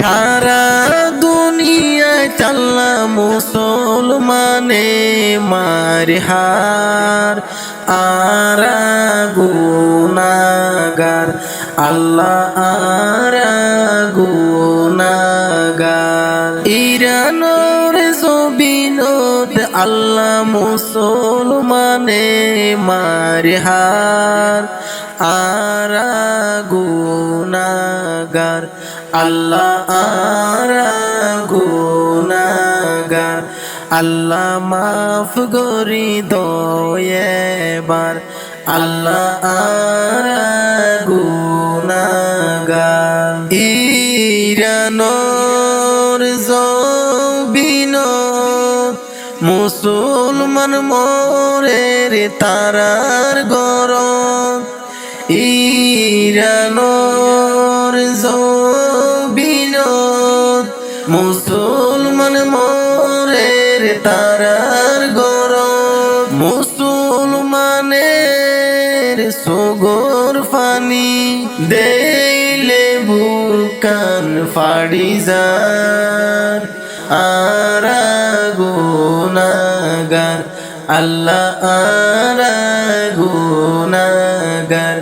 সারা দুনিয়ায় চাল্লা মুসলমানে মার হার। আরা গুনাগার, আল্লাহ আরা গুনাগার। ইরানোর জবিনত আল্লাহ মুসলমানে মার হার। আরা গুনাগার আল্লাহ আরা গুনাগার আল্লাহ মাফ গরি দয়েবার আল্লাহ আরা গুনাগার ইরানোর জবিন মুসলমান মোরের তারার গরম। ইরানোর মুসলমান মোরের তারার গরম। মুসলমানের সুগর ফানি। দেইলে বুকান ফাড়ি যার আরা গুনাগার, আল্লাহ আরা গুনাগার।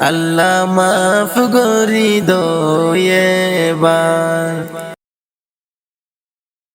আল্লাহ মাফ গরি দোয়েবার